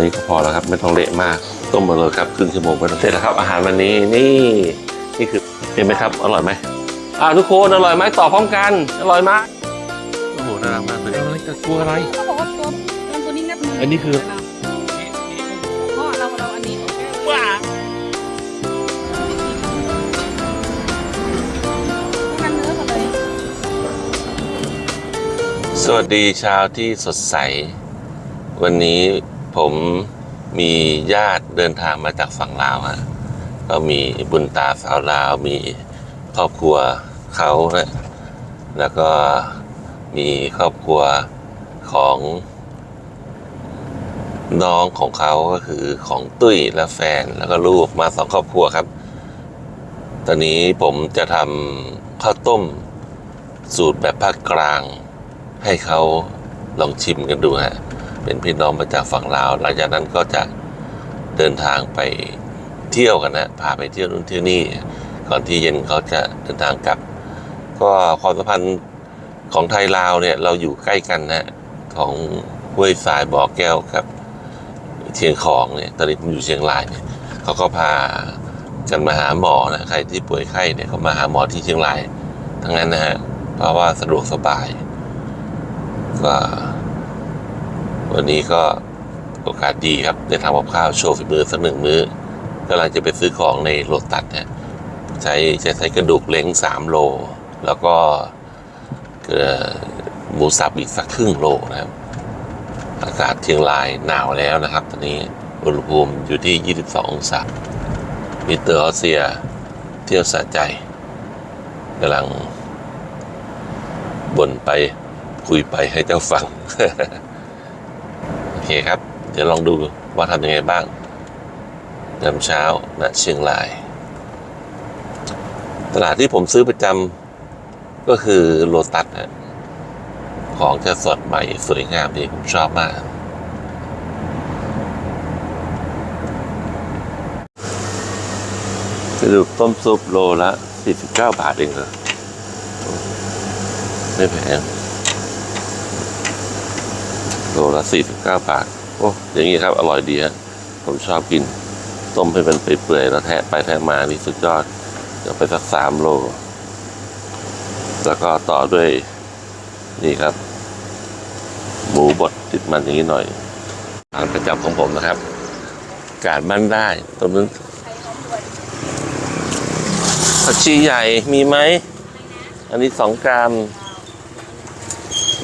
นี้ก็พอแล้วครับ ไม่ต้องเละมากต้มมาเลยครับครึ่งชั่วโมงไปเสร็จแล้วครับอาหารวันนี้นี่นี่คือเห็นไหมครับอร่อยไหมอ่าทุกคนอร่อยไหมตอบพร้อมกันอร่อยไหมโอ้โหน่ารักมากเลยอะไรจะกลัวอะไร เขาบอกว่าตัวมันตัวนี้งับมืออันนี้คือเพราะเราเราอันนี้ว้างันเนื้อหมดเลยสวัสดีเช้าที่สดใส วันนี้ ผมมีญาติเดินทางมาจากฝั่งลาวฮะก็มีบุญตาสาวลาว มีครอบครัวเขานะแล้วก็มีครอบครัวของน้องของเขาก็คือของตุ้ยและแฟนแล้วก็ลูกมาสองครอบครัวครับ ตอนนี้ผมจะทำข้าวต้มสูตรแบบภาคกลาง ให้เขาลองชิมกันดูฮะ เป็นพี่น้องมาจากฝั่งลาว หลังจากนั้นก็จะเดินทางไปเที่ยวกันนะพาไปเที่ยวนู่นเที่ยวนี่ก่อนที่เย็นเขาจะเดินทางกลับ ก็ความสัมพันธ์ของไทยลาวเนี่ยเราอยู่ใกล้กันนะของห้วยทรายบ่อแก้วกับเชียงของเนี่ยตอนนี้ผมอยู่เชียงรายเนี่ยเขาก็พากันมาหาหมอนะใครที่ป่วยไข้เนี่ยเขามาหาหมอที่เชียงรายทั้งนั้นนะฮะเพราะว่าสะดวกสบายก็ วันนี้ก็โอกาสดีครับได้ทำกับข้าวโชว์ฝีมือสักหนึ่งมื้อกำลังจะไปซื้อของในโลตัสเนี่ยใช้ใช้กระดูกเล้งสามโล แล้วก็หมูสับอีกสักครึ่งโลนะครับ อากาศเชียงรายหนาวแล้วนะครับ ตอนนี้อุณหภูมิอยู่ที่ 22 องศามิสเตอร์ออสเซีย เที่ยวสะใจกำลังบ่นไปคุยไปให้เจ้าฟัง เคครับ เดี๋ยวลองดูว่าทำยังไงบ้างยามเช้าณเชียงราย ตลาดที่ผมซื้อประจำก็คือโลตัสนะของจะสดใหม่สวยงามดีผมชอบมาก กระดูกต้มซุปโลละ 49 บาทเองเหรอไม่แพงโลละ 49 บาทโอ้อย่างนี้ครับอร่อยดีฮะผมชอบกิน ต้มให้มันเปื่อยๆแล้วแทะไปแทะมานี่สุดยอดเดี๋ยวไปสักสามโล แล้วก็ต่อด้วยนี่ครับ หมูบดติดมันอย่างนี้หน่อยทานประจำของผมนะครับ การบ้านได้ตรงนั้นผักชีใหญ่มีไหม อันนี้สองกรัม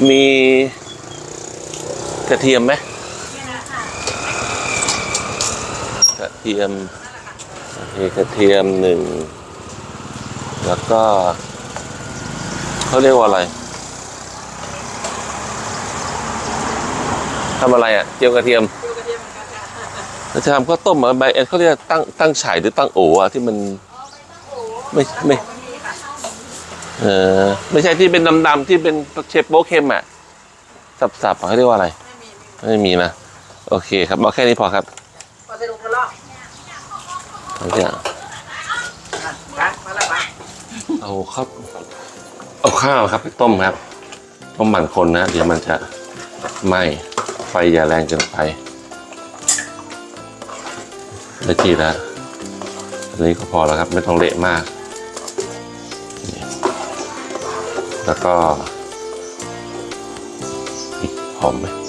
มี กระเทียมไหมกระเทียมโอเคกระเทียมหนึ่งแล้วก็เขาเรียกว่าอะไรทำอะไรอะเจียวกระเทียมเราจะทำข้าวต้มเหรอใบเอ็นเขาเรียกตั้งตั้งฉายหรือตั้งโออะที่มันไม่ไม่เออไม่ใช่ที่เป็นดำๆที่เป็นเชฟโป๊กเค็มอะสับๆเขาเรียกว่าอะไร ไม่มีนะโอเคครับเอาแค่นี้พอครับพอจะลุกทะเลาะเอาแค่นะมาแล้วปะเอาข้าวเอาข้าวครับไปต้มครับต้มหมั่นคนนะเดี๋ยวมันจะไหม้ไฟอย่าแรงเกินไปได้ทีแล้วอันนี้ก็พอแล้วครับไม่ต้องเละมากนี่แล้วก็อีกหอมไหมอืม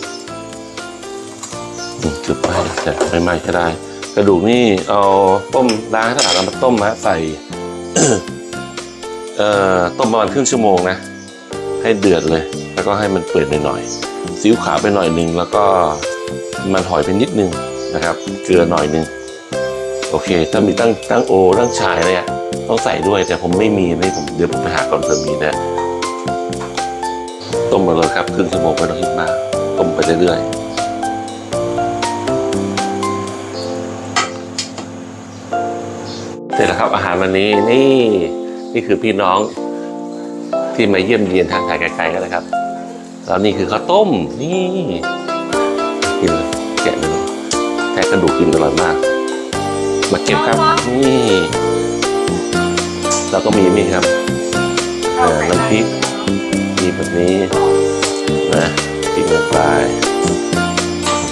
จุดไปแต่ไม่ไหม้ก็ได้ กระดูกนี่เอาต้มล้างให้สะอาดเอามาต้มนะใส่เอ่อต้มประมาณครึ่งชั่วโมงนะ ให้เดือดเลย แล้วก็ให้มันเปื่อยหน่อยๆซีอิ๊วขาวไปหน่อยหนึ่งแล้วก็มันหอยไปนิดนึงนะครับ เกลือหน่อยนึงโอเค ถ้ามีตั้งตั้งโอตั้งชายอะไรอะต้องใส่ด้วยแต่ผมไม่มีนี่ผมเดี๋ยวผมไปหาก่อนเผื่อมีนะต้มมาเลยครับครึ่งชั่วโมงไม่ต้องคิดมากต้มไปเรื่อยๆ เสร็จแล้วครับ อาหารวันนี้นี่นี่คือพี่น้องที่มาเยี่ยมเยียนทางไทยไกลๆกันนะครับแล้วนี่คือข้าวต้มนี่กินเลยแกะเลยแทะกระดูกกินอร่อยมาก มาเก็บครับนี่แล้วก็มีนี่ครับเอ่อน้ำพริกมีแบบนี้นะกินลงไป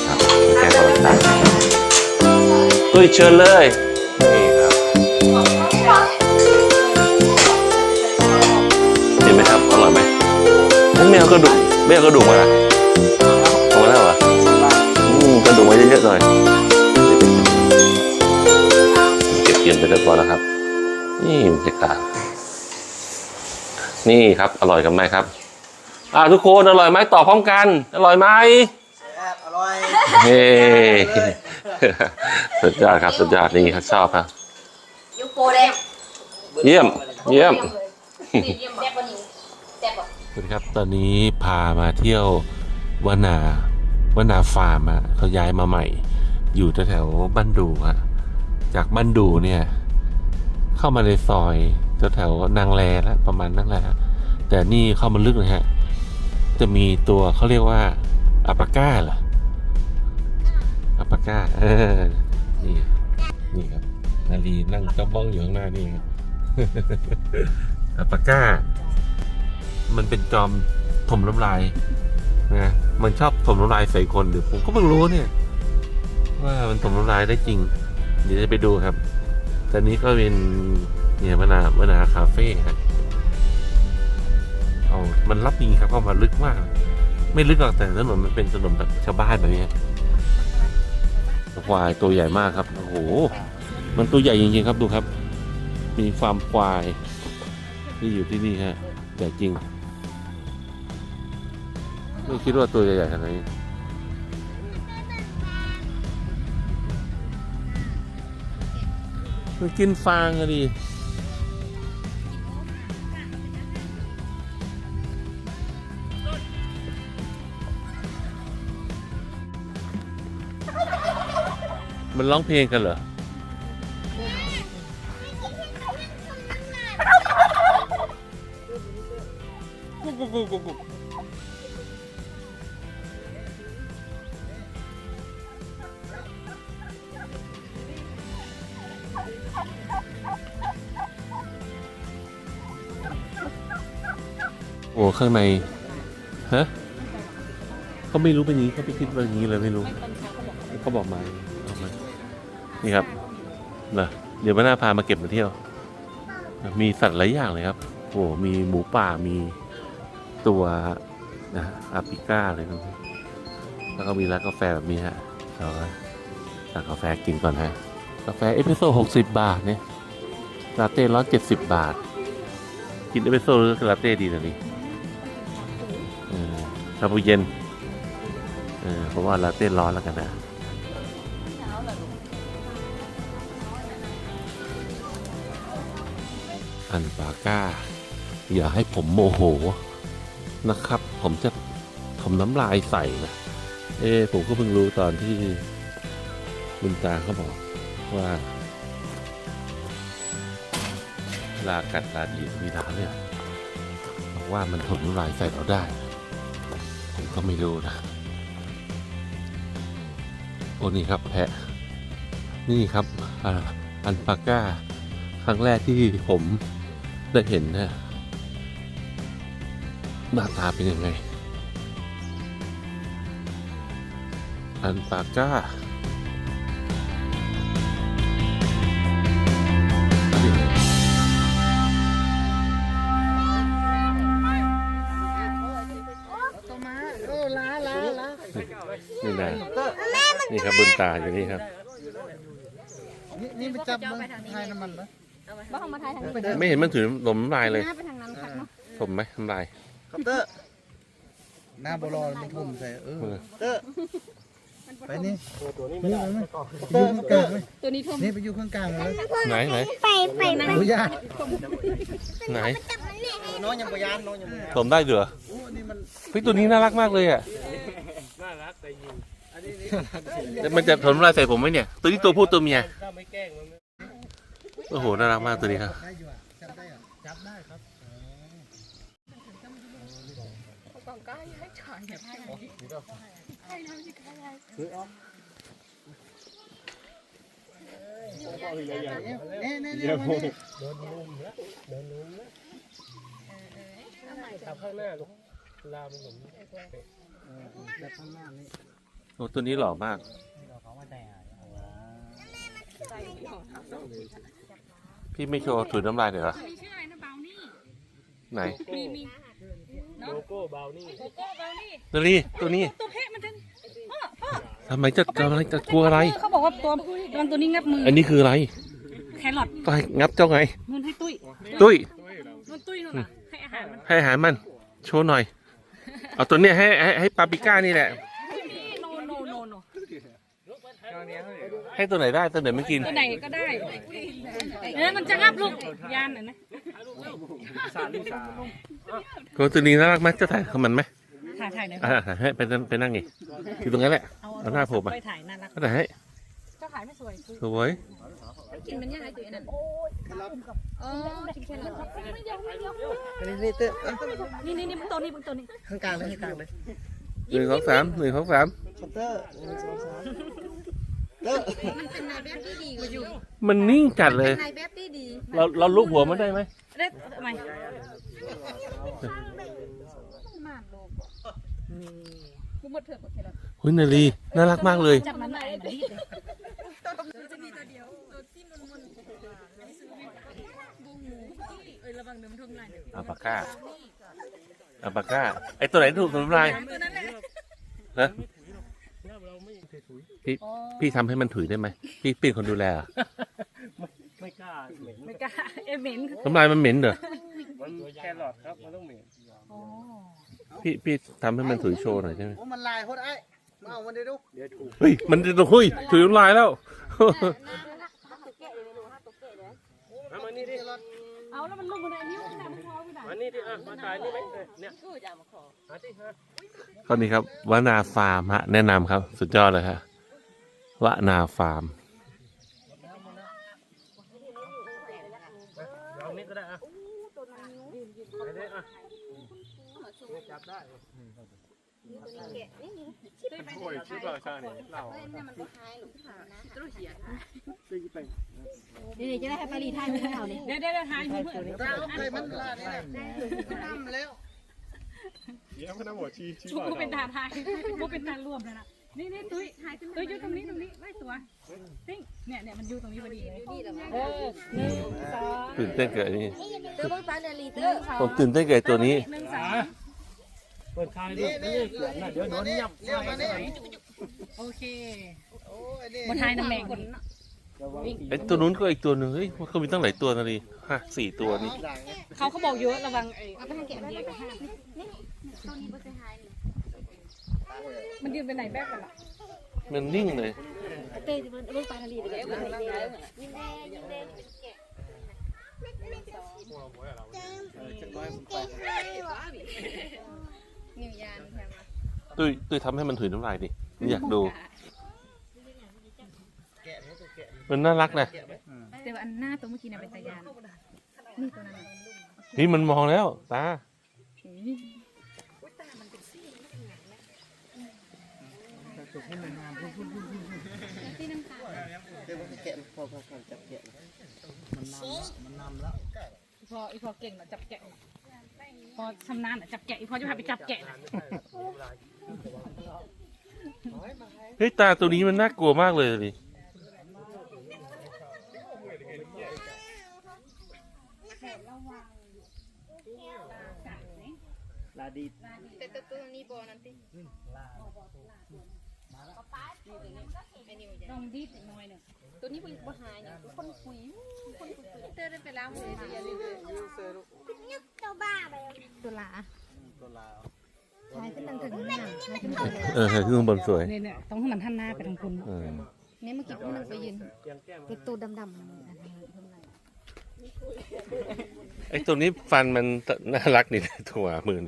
ครับแค่พอตักตุ้ยเชิญเลย ไม่เอากระดูกไม่เอากระดูกมาละเอามาแล้วเหรออืมกระดูกมาเยอะๆหน่อยเก็บเย็นไปเรียบร้อยแล้วครับ นี่บรรยากาศนี่ครับ อร่อยกันไหมครับ อ่าทุกคนอร่อยไหมตอบพร้อมกัน อร่อยไหมแซ่บอร่อยเฮ้สุดยอดครับสุดยอดนี่ครับชอบครับยูโกแดงเยี่ยม เยี่ยมนี่เยี่ยม สวัสดีครับตอนนี้พามาเที่ยววนา วนาฟาร์มอะเขาย้ายมาใหม่ อยู่แถวบ้านดูอะจากบ้านดูเนี่ย เข้ามาในซอยแถวๆนางแรแล้วประมาณนั่นแหละแต่นี่เข้ามาลึกเลยฮะ จะมีตัวเขาเรียกว่าอัปาก้าเหรออัปาก้าเออนี่นี่ครับนาลีนั่งจ้องบ้องอยู่ข้างหน้านี่ครับอัปปาก้า มันเป็นจอมถมน้ำลายนะมันชอบถมน้ำลายใส่คนหรือผมก็เพิ่งรู้เนี่ย ว่ามันถมน้ำลายได้จริง เดี๋ยวจะไปดูครับตอนนี้ก็เป็นเนี่ยมนามนาคาเฟ่ครับเอามันรับจริงครับเข้ามาลึกมาก ไม่ลึกหรอกแต่ถนนมันเป็นถนนแบบชาวบ้านแบบนี้ควายตัวใหญ่มากครับโอ้โหมันตัวใหญ่จริงๆครับดูครับ มีฟาร์มควายที่อยู่ที่นี่ฮะใหญ่จริง ไม่คิดว่าตัวใหญ่ๆขนาดนี้มันกินฟางอะดิมันร้องเพลงกันเหรอ โอ้ข้างใน ฮะเขาไม่รู้เป็นอย่างนี้เขาไปคิดว่าอย่างนี้เลยไม่รู้เขาบอกมาเอามานี่ครับนะเดี๋ยวมาหน้าพามาเก็บมาเที่ยว มีสัตว์หลายอย่างเลยครับโอ้มีหมูป่ามีตัวนะอาปิก้าเลยครับแล้วก็มีร้านกาแฟแบบนี้ฮะเราก็สั่งกาแฟกินก่อนฮะกาแฟเอสเปรสโซหกสิบบาทเนี่ย ลาเต้ร้อนเจ็ดสิบบาท กินเอสเปรสโซ่หรือลาเต้ดีนะนี่เออชาบูเย็นเออเพราะว่าลาเต้ร้อนแล้วกันนะอันปาก้า อย่าให้ผมโมโหนะครับ ผมจะผมน้ำลายใส่นะเอ้ผมก็เพิ่งรู้ตอนที่บุญตาเขาบอกว่า ลากัดลาดีมีน้ำเนี่ยบอกว่ามันทนน้ำลายใส่เราได้ ผมก็ไม่รู้นะ โอ้นี่ครับแพะ นี่ครับอันปาก้า ครั้งแรกที่ผมได้เห็นนะหน้าตาเป็นยังไง อันปาก้า ตาอยู่นี่ครับ นี่นี่ไปจับมึงทายน้ำมันปะบ้างมาทายทางนี้ไม่เห็นมันถือลมน้ำลายเลยหน้าไปทางนั้นครับเนาะผมไหมน้ำลายคอปเตอร์หน้าบอลมันทุ่มใส่เออเออเตอร์ไปนี่นี่มันไหมไปอยู่ข้างกลางไหมตัวนี้ทุ่มนี่ไปอยู่ข้างกลางเลยไหนไหนอนุญาตไหนน้องยังปยานน้องยังปยานผมได้เหรอโอ้นี่มันเฮ้ยตัวนี้น่ารักมากเลยอะแต่ มันจะถนน้ำลายใส่ผมไหมเนี่ย ตัวนี้ตัวผู้ตัวเมียโอ้โหน่ารักมากตัวนี้ครับจับได้อยู่อะจับได้อะจับได้ครับเอ๊ะเนี่ยเนี่ยเนี่ย โอ้ตัวนี้หล่อมาก พี่ไม่โชว์ถุยน้ำลายเดี๋ยวเหรอมีชื่ออะไรนะเบานี่ไหนมีมีโลโก้เบานี่โกโก้เบานี่ตัวนี้ตัวนี้ตัวเพะมันจะพ่อพ่อทำไมจะจะอะไรจะกลัวอะไร เขาบอกว่าตัวระวังตัวนี้งับมือ อันนี้คืออะไรแครอทก็ให้งับเจ้าไงมันให้ตุ้ยตุ้ยมันตุ้ยนู่นน่ะให้อาหารมันให้อาหารมัน โชว์หน่อย เอาตัวเนี้ยให้ให้ให้ปาปริก้านี่แหละโนโนโนโน ให้ตัวไหนได้ตัวไหนไม่กิน ตัวไหนก็ได้เออมันจะงับลูกยานน่ะนะสารลิสาตัวตัวนี้น่ารักไหมจะถ่ายกับมันไหมถ่ายถ่ายหน่อยอ่าให้ไปนั่งไปนั่งไงอยู่ตรงนั้นแหละเอาหน้าโผล่มาไปถ่ายน่ารักก็ถ่ายให้จ้าขายไม่สวยสวยกินมันยังไงตัวนั้นเออกินแครอทอันนี้นี่เต้นี่นี่นี่มึงตัวนี้มึงตัวนี้ข้างกลางเลยข้างกลางเลยหนึ่งสองสามหนึ่งสองสามคัตเตอร์หนึ่งสองสาม เต้อมันเป็นนายแบบที่ดีกว่าอยู่มันนิ่งจัดเลย นายแบบที่ดีเราเราลุกหัวมันได้ไหมเด็ดทำไมกูหมดเถอะหมดแครอทเฮ้ยนาลีน่ารักมากเลย จับมันไหนมาดีเลยอัลปาก้าอัลปาก้าไอตัวไหนถูกตัวน้ำลายฮะ พี่พี่ทำให้มันถุยได้ไหมพี่เป็นคนดูแลเหรอไม่กล้าเหม็นไม่กล้าเอยเหม็นน้ำลายมันเหม็นเหรอมันแครอทครับมันต้องเหม็นอ๋อพี่พี่ทำให้มันถุยโชว์หน่อยใช่ไหมโอ้มันลายโคตรไอ้มาเอามันได้ดูเดี๋ยวถูกเฮ้ยมันจะเฮ้ยถุยน้ำลายแล้วเอา อไปไหนมานี่ดิอะมาถ่ายนี่ไหมเนี่ยมาดิฮะตอนนี้ครับวนาฟาร์มฮะแนะนำครับ สุดยอดเลยฮะวนาฟาร์ม โอ้ยชื่อเราชาเนี่ยเราเดี๋ยวจะได้ให้ปารีไทยไม่เอาเลยเดี๋ยวเดี๋ยวเดี๋ยวหายเพื่อนตาเอาเคยมันลายนี่แหละทำแล้วเดี๋ยวมันเอาหัวชีชี้ชูกูเป็นตาไทยกูเป็นตารวมเลยนะนี่นี่ตุ้ยตุ้ยอยู่ตรงนี้ตรงนี้ไม่ตัวติ้งเนี่ยเนี่ยมันอยู่ตรงนี้พอดีเลยเออหนึ่งสองตื่นเต้นเกิดนี่เตอร์บ้างปานาลีเตอร์ผมตื่นเต้นเกิดตัวนี้หนึ่งสอง เปิดคายดินี่เขียนน่ะเดี๋ยวโดนยับเรียกมานี่โอเคโอ้ยนี่บนไทยน้ำแมงไอ้ตัวนู้นก็อีกตัวหนึ่งเฮ้ยมันก็มีตั้งหลายตัวนะดิห้าสี่ตัวนี่ด่างไงเขาเขาบอกเยอะระวังไอ้เอาไปให้แกะเดียวกันนี่ตัวนี้บนไทยนี่มันยืนไปไหนแบกกันล่ะมันนิ่งเลยเตอร์บนบนปานาลีเดี๋ยวมันยิงแดงยิงแดงยิงแดงเป็นแกะจะน้อยมันไป นิวยานใช่ไหมตุ้ยตุ้ยทำให้มันถุยน้ำลายดิอยากดู แกะมันก็แกะมันน่ารักนะแต่ว่าอันหน้าตัวเมื่อกี้เนี่ยเป็นตายานนี่ตัวนั้นนี่มันมองแล้ว ตาเดี๋ยวมันก็แกะพอพอพอจับแกะมันนำมันนำแล้ว อีพออีพอเก่งน่ะจับแกะ พอชำนาญน่ะจับแกะอีพอจะพาไปจับแกะน่ะเฮ้ยตาตัวนี้มันน่ากลัวมากเลยดิลาดีแต่ตัวนี้บอนั่นติ ต้องดีดหน่อยหนึ่งตัวนี้บ่หายเนี่ยคนคุยคนคุยเตอร์ได้ไปล้างมือดีอะไรเลยตัวลาตัวลาวชายขึ้นตั้งถึงหนังชายขึ้นตั้งถึงเออขึ้นข้างบนสวยเนี่ยเนี่ยต้องให้มันท่านหน้าไปทางคุณเออเนี่ยเมื่อกี้พี่นึงไปยืนยังแก้มเป็นตัวดำๆไอ้ตัวนี้ฟันมันน่ารักนี่ถั่วมือน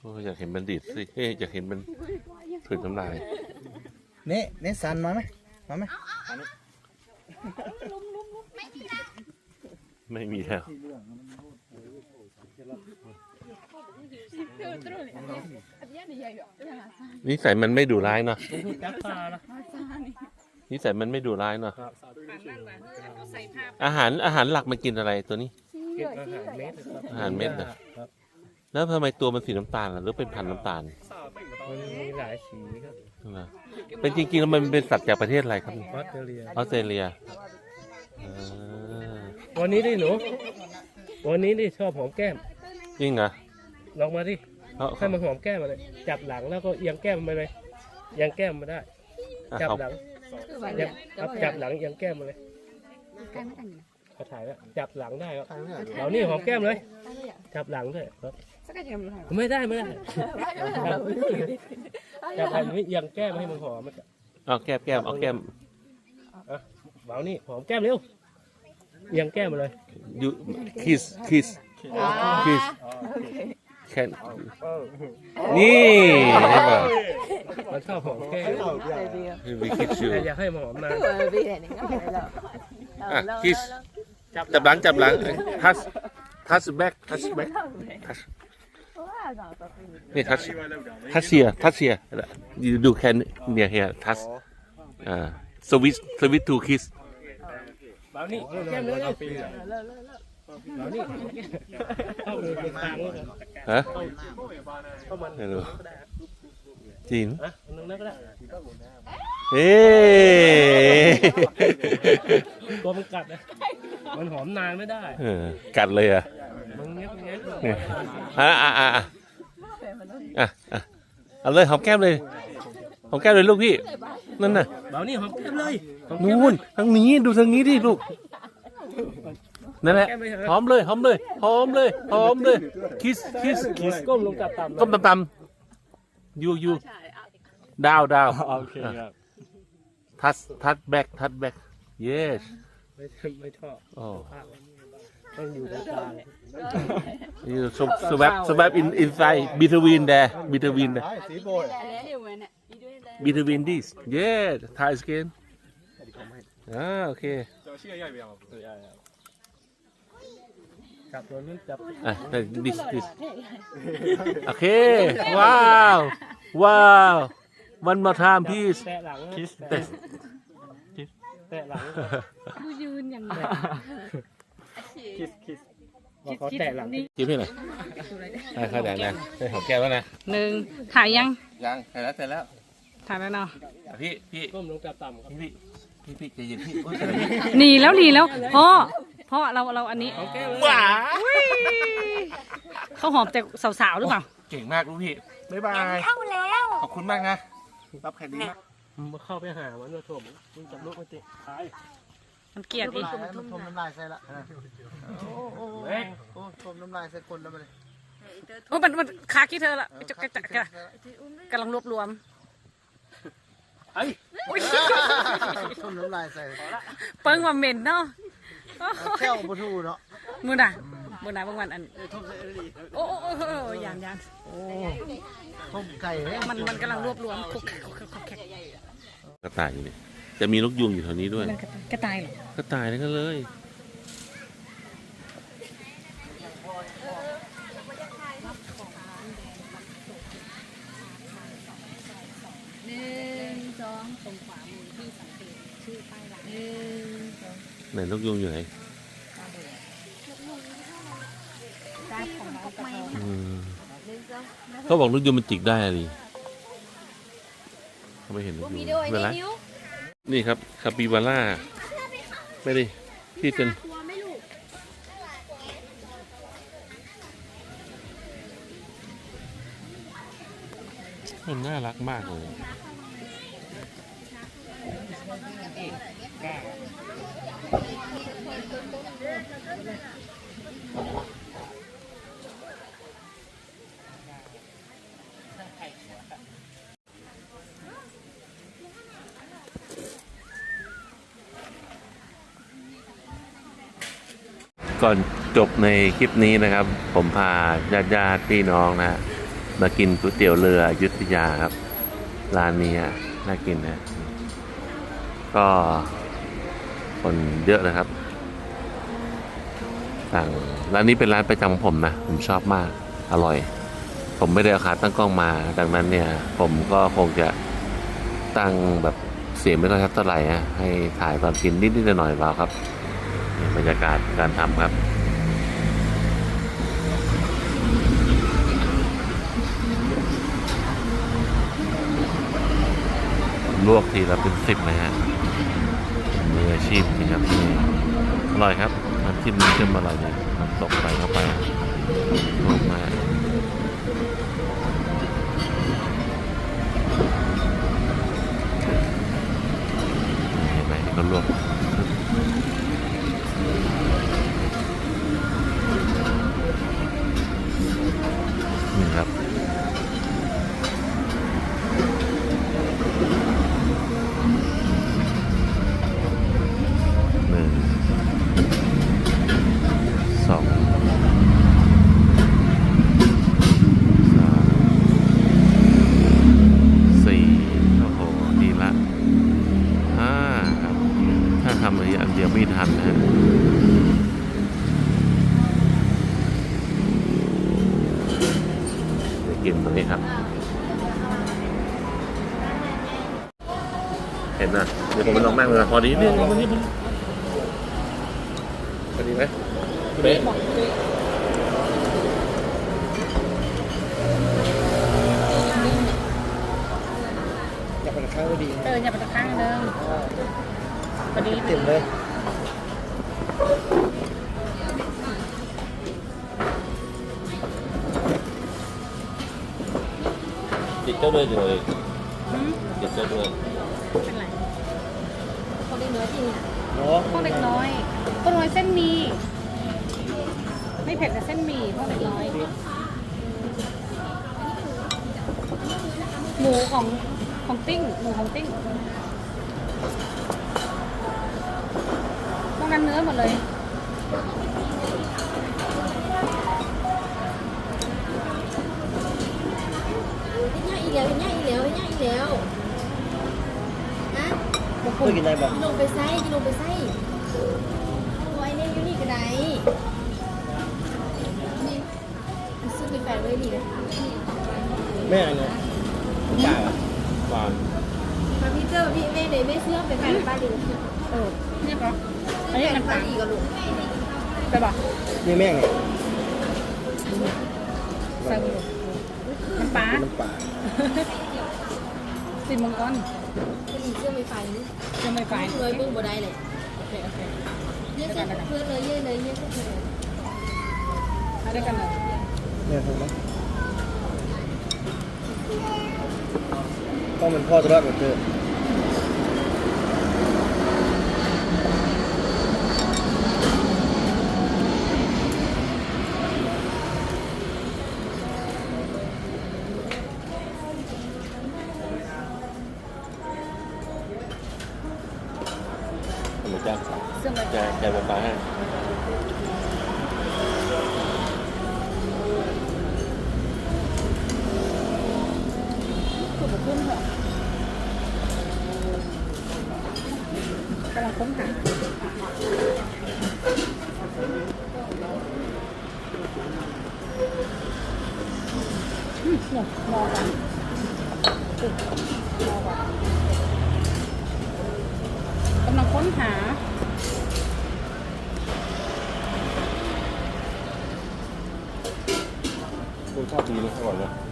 โอ้ยอยากเห็นมันดีดสิเฮ้ยอยากเห็นมันถุยน้ำลายนี่นี่สันมาไหมมาไหมไม่มีแล้วนิสัยมันไม่ดุร้ายเนาะจับตาละนิสัยมันไม่ดุร้ายเนาะครับใส่ผ้าอาหารอาหารหลักมันกินอะไรตัวนี้ เก็บอาหารเม็ดครับอาหารเม็ดเหรอ ครับ แล้วทำไมตัวมันสีน้ำตาลล่ะหรือเป็นพันธุ์น้ำตาลมันมีหลายสีครับเหรอเป็นจริงๆแล้วมันเป็นสัตว์จากประเทศอะไรครับออสเตรเลีย ออสเตรเลียเออวันนี้ดิหนู วันนี้ดิชอบหอมแก้ม จริงเหรอลองมาดิเขาให้มันหอมแก้มมาเลย จับหลังแล้วก็เอียงแก้มมาเลยเอียงแก้มมาได้ จับเขาหลังจับครับจับหลังเอียงแก้มมาเลยเขาถ่ายแล้วจับหลังได้ครับเรานี่หอมแก้มเลย จับหลังด้วยครับไม่ได้ไม่ได้จับจับแบบนี้เอียงแก้มให้มันหอมมันเอาแก้มแก้มเอาแก้มเบานี่หอมแก้มเร็วเอียงแก้มมาเลยยูคิสคิสคิสแค่นี่ใช่ป่ะ มันชอบหอมแก้มวิคิสยูแต่อยากให้มันหอมนานอะคิส จับหลังจับหลังทัชทัชแบ็กทัชแบ็กทัชนี่ทัชทัชเซียทัชเซียยูดูแค่เนี่ยเฮียทัชอ่าสวิตสวิตทูคิสเบานี่แก้มเลยเร็วเบานี่เข้ามือเป็นทางเลยฮะเข้ามันไม่รู้จริงอะอันนึงนั่นก็ได้เอ๊ะตัวมันกัดนะ มันหอมนานไม่ได้ เออกัดเลยอะมันเงี้ยบเงี้ยบเนี่ยอะอะอะอะอะอะเอาเลยหอมแก้มเลยหอมแก้มเลยลูกพี่นั่นน่ะเบานี่หอมแก้มเลยหอมแก้มนู่นทางนี้ดูทางนี้ดิลูกนั่นแหละแก้มเลยหอมเลยหอมเลยหอมเลยหอมเลยคิสคิสคิสก้มลงจับต่ำก้มต่ำๆยูยูดาวดาวโอเคครับทัชทัชแบ็กทัชแบ็ก yes ไม่ไม่ชอบโอ้ต้องอยู่ตรงกลาง you so swap swap in inside between there between there สีโบย between this yes Thai skin อ่าโอเคจับตัวนู้นจับอะ this this โอเค ว้าว ว้าว one more time please แตะหลังคิสแต่แตะหลัง ดูยืนอย่างคิสคิสบอกเขาแตะหลังจิ้มให้หน่อยได้ข้าวแดงนะได้หอมแก้มแล้วนะหนึ่งถ่ายยัง ยังเสร็จแล้วเสร็จแล้วถ่ายแล้วเนาะพี่พี่ก้มลงจับต่ำครับพี่พี่พี่ใจเย็นพี่หนีแล้วหนีแล้วพ่อพ่อเราเราอันนี้หอมแก้มเลยว้าเขาหอมแต่สาวๆหรือเปล่า เก่งมากลูกพี่บ๊ายบายเข้าแล้วขอบคุณมากนะรับแขกดีมากมึงเข้าไปหามันมาถมมึงจับลูกมาติตาย มันเกลียดดิมันทมน้ำลายใส่ละโอ้โหเว้ยโอ้ทมน้ำลายใส่คนแล้วมันโอ้มันมันคาคิดเธอละจะจะจะจะกำลังรวบรวมไอ้อุ๊ยทมน้ำลายใส่เปิ้งว่าเหม็นเนาะแก้วปลาทูเนาะมือน่ะมือน่ะบางวันอันโอ้โอ้โอ้โอ้โอ้ยานยานโอ้ทมไก่เนี่ยมันมันกำลังรวบรวมคุกคุกคุกคุกคุกกระต่ายอยู่นี่ จะมีนกยุงอยู่แถวนี้ด้วย มันกระต่ายเหรอกระต่ายนั่นก็เลย หนึ่งสองตรงขวามือที่สังเกตชื่อป้ายหลังหนึ่งสองไหนนกยุงอยู่ไหนด้านของน้องกระทงอืมหนึ่งสองเขาบอกนกยุงมันจิกได้อะดิเขาไม่เห็นนกยุงมีด้วยไม่เป็นไร นิ้ว นี่ครับคาปิบาร่าไม่ดิที่เป็นมันน่ารักมากเลย ก่อนจบในคลิปนี้นะครับ ผมพาญาติญาติพี่น้องนะ มากินก๋วยเตี๋ยวเรืออยุธยาครับ ร้านนี้น่ากินนะ ก็คนเยอะนะครับสั่งร้านนี้เป็นร้านประจำของผมนะ ผมชอบมากอร่อย ผมไม่ได้เอาขาตั้งกล้องมา ดังนั้นเนี่ย ผมก็คงจะตั้งแบบเสียงไม่ค่อยชัดเท่าไหร่นะให้ถ่ายตอนกินนิดๆหน่อยๆเปล่าครับ บรรยากาศการทำครับลวกทีละเป็นสิบนะฮะมืออาชีพนะครับนี่อร่อยครับน้ำจิ้มน้ำจิ้มอร่อยเลยน้ำตกไปเข้าไปรวมมาเห็นไหมก็ลวก ดียวไม่ทันนะฮะกินตรงนี้ครับ เห็นนะเดี๋ยวผมไปลองนั่งเลยพอดีนี่วันนี้ เผ็ดแต่เส้นหมี่พวกเล็กน้อย หมูของของติ้ง หมูของติ้งพวกนั้นเนื้อหมดเลยเป็นย่าอีแล้วเป็นย่าอีแล้วเป็นย่าอีแล้วฮะเพื่อกินได้บ่กินลงไปไส้กินลงไปไส้โอ้ยเนี่ยอยู่นี่ก็ได้ มันซื้อไปแปดไว้นี่นะแม่เนี่ยจ่ายอะหวานมาพี่เจอพี่แม่ไหนแม่เชื่อไปแปดป้าดิวเออนี่ยเหรออันนี้แปมันป้าดีกับลูกไปบ่นี่แม่เนี่ยใส่หมูมันปลาน้ำปลาสิมังกรคนอีเชื่อไม่ไฟนี่ยังไม่ไปเลยเบิ่งบ่ได้เลยโอเคโอเคเยอะจังเพื่อนเลยเยอะเลยเยอะจังเลยเอาด้กันเลย แม่ถูกไหมต้องเป็นพ่อจะรอดกับเธอ เนี่ยมอกันมมอกันกำลังค้นหาคุณชอบดีนะอร่อยนะไ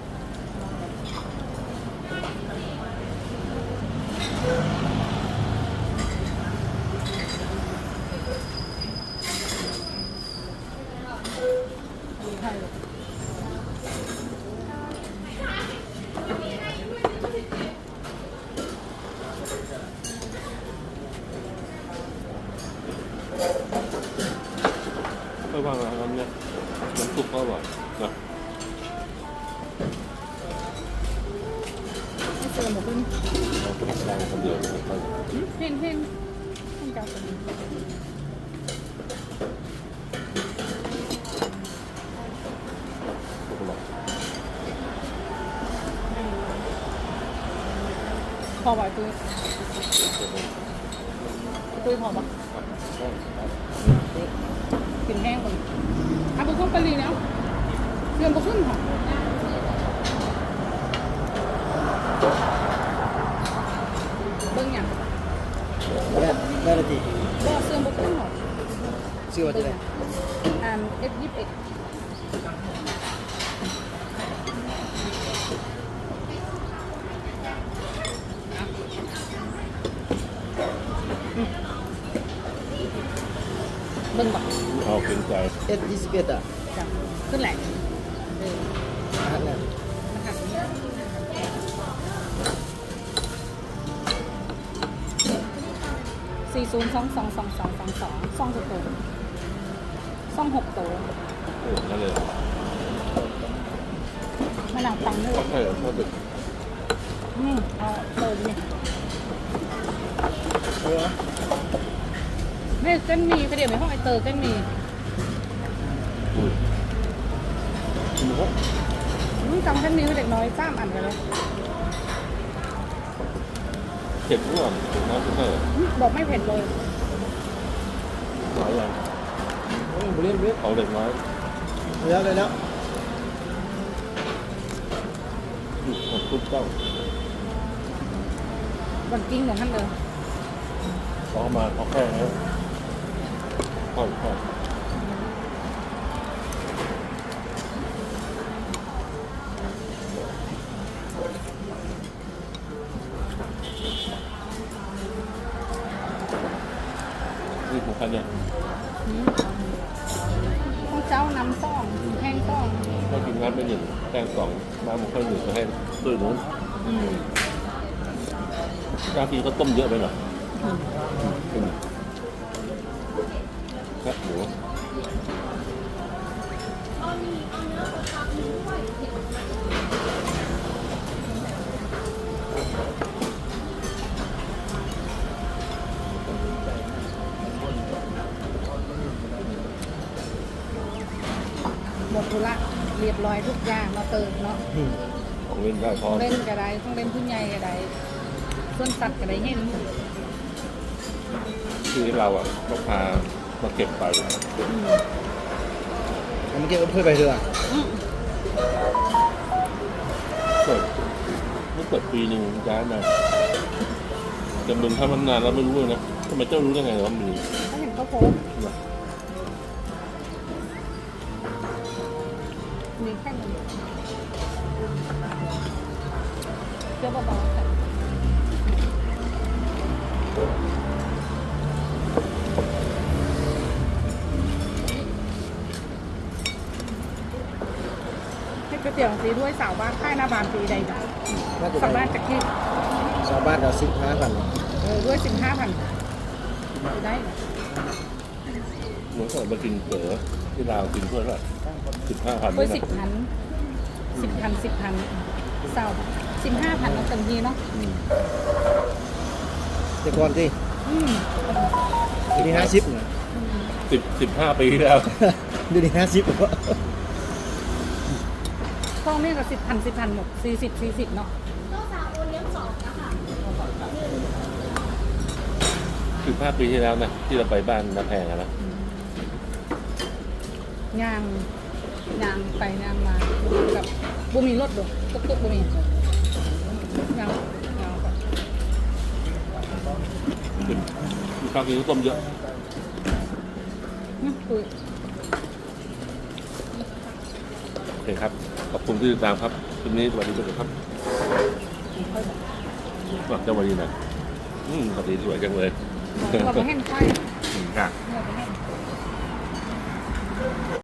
อไหวตุ้ยตุ้ยพอปะกินแห้งก่อนอะบุกขึ้นไปรีแล้วเรียนบุกขึ้นค่ะเบิ้งอย่างแม่แม่ละทีก็เสื่อมบุกขึ้นหรอชื่อว่าที่ไหน อ่าเอฟยี่สิบเอ็ด เป็นใจ เอ็ดยี่ สิบเอ็ดอะจับขึ้นแหละเอออันนั้นมันหักอย่างนี้สี่ศูนย์สองสองสองสองสองสองสองตัวสองหกตัวโอ้นั่นเลยมันหนังตังเลยก็ใช่เหรอก็ดึกอืมเอาเติมเนี่ยตัวนี่เส้นมีไปเดี๋ยวในห้องไอเตอร์เส้นมี อืมจำเส้นหมีไว้เด็กน้อยสามอันไปเลยเจ็บร่วงเจ็บน้ำก็ใช่เหรออืมบอกไม่เผ็ดเลย น้อยยังโอ้ยบริเวณบริเวณของเด็กน้อยแล้วเลยแล้วอืมมันตุ๊บเต้าบันกิ้งเหมือนท่านเลยเขาเอามาเขาแค่นี้ค่อยค่อย ไปหนึ่งแกงสองน้ำมันค่อยหนึ่งจะให้ด้วยนู้นอืมบางทีก็ต้มเยอะไปหน่อยอืม ของเล่นได้พอเล่นกระไดต้องเล่นผู้ใหญ่กระไดส่วนสัตว์กระไดเห็นที่เราอะต้องพามาเก็บไปอืมเอามาเก็บกับเพื่อนไปเถอะอืมเปิดไม่เปิดปีหนึ่งย้ายมาแต่มึงถ้ามันนานแล้วไม่รู้เลยนะทำไมเจ้ารู้ได้ไงว่ามีถ้าเห็นก็โพสต์มีแค่นี้ เจ้าเบาๆค่ะให้ก๋วยเตี๋ยวสีด้วยสาวบ้านค่ายหน้าบานปีใดจ้ะน่าจะสาวได้บ้านจากที่ชาวบ้านเราสิบห้าพันเออด้วยสิบห้าพันจะได้เหมือนกับมากินเก๋อที่ลาวกินเพื่อนละสิบห้าพันด้วยสิบพันสิบพันสิบพันสาว สิบห้าพันเอาเต็มทีเนาะแต่ก่อนที่อืมดูดีห้าสิบนะสิบสิบห้าปีที่แล้วดูดีห้าสิบพ่อแม่ก็สิบพันสิบพันหมดสี่สิบสี่สิบเนาะสิบห้าปีที่แล้วนะที่เราไปบ้านน้าแพงอะนะย่างย่างไปย่างมากับบุมีรถดูตุ๊กตุ๊กบุมี มีข้าวกินข้าวต้มเยอะอืมคุยโอเคครับ ขอบคุณที่ติดตามครับคลิปนี้สวัสดีทุกคนครับค่อยบอกหวังจะวันดีนะอืมสวัสดีสวยจังเลย เราไปเห็นค่อยอืมค่ะ เราไปเห็น